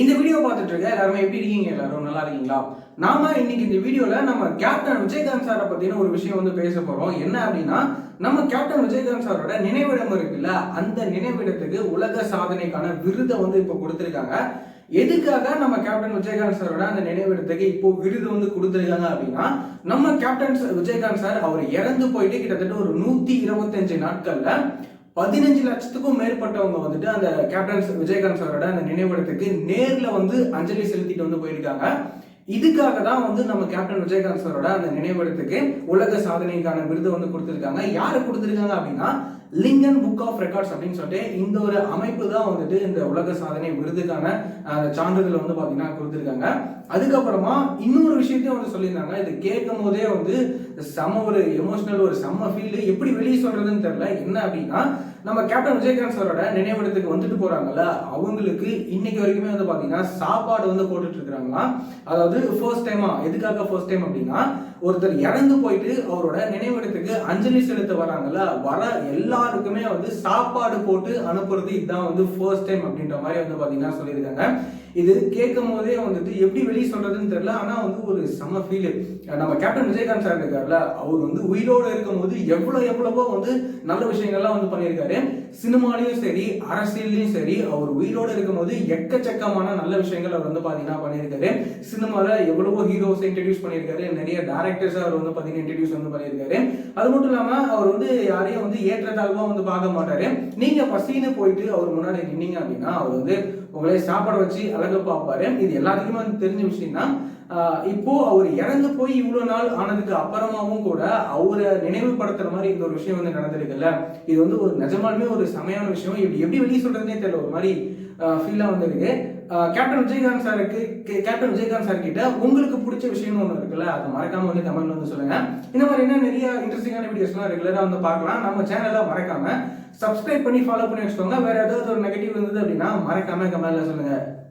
இந்த வீடியோ பார்த்துட்டு இருக்க எல்லாருமே எப்படி இருக்கீங்க? எல்லாரும் நல்லா இருக்கீங்களா? நாம இன்னைக்கு இந்த வீடியோல நம்ம கேப்டன் விஜயகாந்த் சாரை பத்தின ஒரு விஷயம் வந்து பேச போறோம். என்ன அப்படின்னா நம்ம கேப்டன் விஜயகாந்த் சாரோட நினைவிடம் இருக்குல்ல அந்த நினைவிடத்துக்கு உலக சாதனைக்கான விருதை வந்து இப்போ கொடுத்துருக்காங்க. எதுக்காக நம்ம கேப்டன் விஜயகாந்த் சாரோட அந்த நினைவிடத்துக்கு இப்போ விருது வந்து கொடுத்துருக்காங்க அப்படின்னா நம்ம கேப்டன் விஜயகாந்த் சார் அவர் இறந்து போயிட்டு கிட்டத்தட்ட ஒரு நூத்தி இருபத்தஞ்சு நாட்கள்ல பதினஞ்சு லட்சத்துக்கும் மேற்பட்டவங்க வந்துட்டு அந்த கேப்டன் விஜயகாந்த் சாரோட அந்த நினைவிடத்துக்கு நேர்ல வந்து அஞ்சலி செலுத்திட்டு வந்து போயிருக்காங்க. இதுக்காக தான் வந்து நம்ம கேப்டன் விஜயகாந்த் சாரோட அந்த நினைவிடத்துக்கு உலக சாதனைக்கான விருது வந்து கொடுத்துருக்காங்க. யாரு கொடுத்துருக்காங்க அப்படின்னா லிங்கன் புக் ஆஃப் ரெக்கார்ட்ஸ் அப்படின்னு சொல்லிட்டு இந்த ஒரு அமைப்பு தான் வந்துட்டு இந்த உலக சாதனை விருதுக்கான சான்றிதழ் வந்து பார்த்தீங்கன்னா கொடுத்துருக்காங்க. அதுக்கப்புறமா இன்னொரு விஷயத்தையும் வந்து சொல்லியிருந்தாங்க. இது கேட்கும் போதே வந்து செம ஒரு எமோஷனல் ஒரு செம்ம ஃபீல்டு எப்படி வெளியே சொல்றதுன்னு தெரியல. என்ன அப்படின்னா நம்ம கேப்டன் விஜயகாந்த் சாரோட நினைவிடத்துக்கு வந்துட்டு போறாங்கல்ல அவங்களுக்கு இன்னைக்கு வரைக்குமே வந்து பார்த்தீங்கன்னா சாப்பாடு வந்து போட்டுட்டு இருக்கிறாங்களா அதாவது ஃபர்ஸ்ட் டைமா எதுக்காக ஃபர்ஸ்ட் டைம் அப்படின்னா ஒருத்தர் இறந்து போயிட்டு அவரோட நினைவிடத்துக்கு அஞ்சலி செலுத்த வராங்கல்ல வர எல்லாருக்குமே வந்து சாப்பாடு போட்டு அனுப்புறது இதுதான் வந்து ஃபர்ஸ்ட் டைம் அப்படின்ற மாதிரி வந்து பாத்தீங்கன்னா சொல்லியிருக்காங்க. இது கேட்கும் போதே வந்துட்டு எப்படி வெளியே சொல்றதுன்னு தெரியல ஆனா வந்து ஒரு செம்ம ஃபீல் நம்ம கேப்டன் விஜயகாந்த் சார் இருக்காருல்ல அவர் வந்து உயிரோடு இருக்கும்போது எவ்வளவு எவ்வளவோ வந்து நல்ல விஷயங்கள்லாம் வந்து பண்ணியிருக்காரு. சினிமாலையும் சரி அரசியல்லையும் சரி அவர் உயிரோடு இருக்கும்போது எக்கச்சக்கமான நல்ல விஷயங்கள் அவர் வந்து பாத்தீங்கன்னா பண்ணியிருக்காரு. சினிமால எவ்வளவோ ஹீரோஸ் இன்ட்ரடியூஸ் பண்ணியிருக்காரு. நிறைய டேரக்ட் கேரக்டர்ஸ் அவர் வந்து பார்த்தீங்கன்னா இன்ட்ரடியூஸ் வந்து பண்ணியிருக்காரு. அது மட்டும் இல்லாம அவர் வந்து யாரையும் வந்து ஏற்றத்தாழ்வா வந்து பார்க்க மாட்டாரு. நீங்க பசின்னு போயிட்டு அவர் முன்னாடி நின்னீங்க அப்படின்னா அவர் வந்து உங்களை சாப்பாடு வச்சு அழகு பார்ப்பாரு. இது எல்லாத்துக்குமே வந்து தெரிஞ்ச விஷயம் தான் இப்போ அவர் இறந்து போய் இவ்வளவு நாள் ஆனதுக்கு அப்புறமாவும் கூட அவரை நினைவுபடுத்துற மாதிரி இந்த ஒரு விஷயம் வந்து நடந்திருக்குல்ல. இது வந்து ஒரு நிஜமாலுமே ஒரு செமையான விஷயம். இப்படி எப்படி வெளியே சொல்றதுனே தெரியல. ஒரு மாதிரி ஃபீலா வந்திருக்கு. கேப்டன் விஜயகாந்த் சாருக்கு கே- கேப்டன் விஜயகாந்த் சார் கிட்ட உங்களுக்கு பிடிச்ச விஷயம்னு ஒன்று இருக்குல்ல அதை மறக்காம வந்து கமெண்ட்ல வந்து சொல்லுங்க. இந்த மாதிரி என்ன நிறைய இன்ட்ரெஸ்டிங்கான வீடியோஸ்லாம் ரெகுலராக வந்து பார்க்கலாம். நம்ம சேனலை மறக்காம சப்ஸ்கிரைப் பண்ணி ஃபாலோ பண்ணி வச்சுக்கோங்க. வேற ஏதாவது ஒரு நெகட்டிவ் இருந்தது அப்படின்னா மறக்காம கமெண்ட்ல சொல்லுங்க.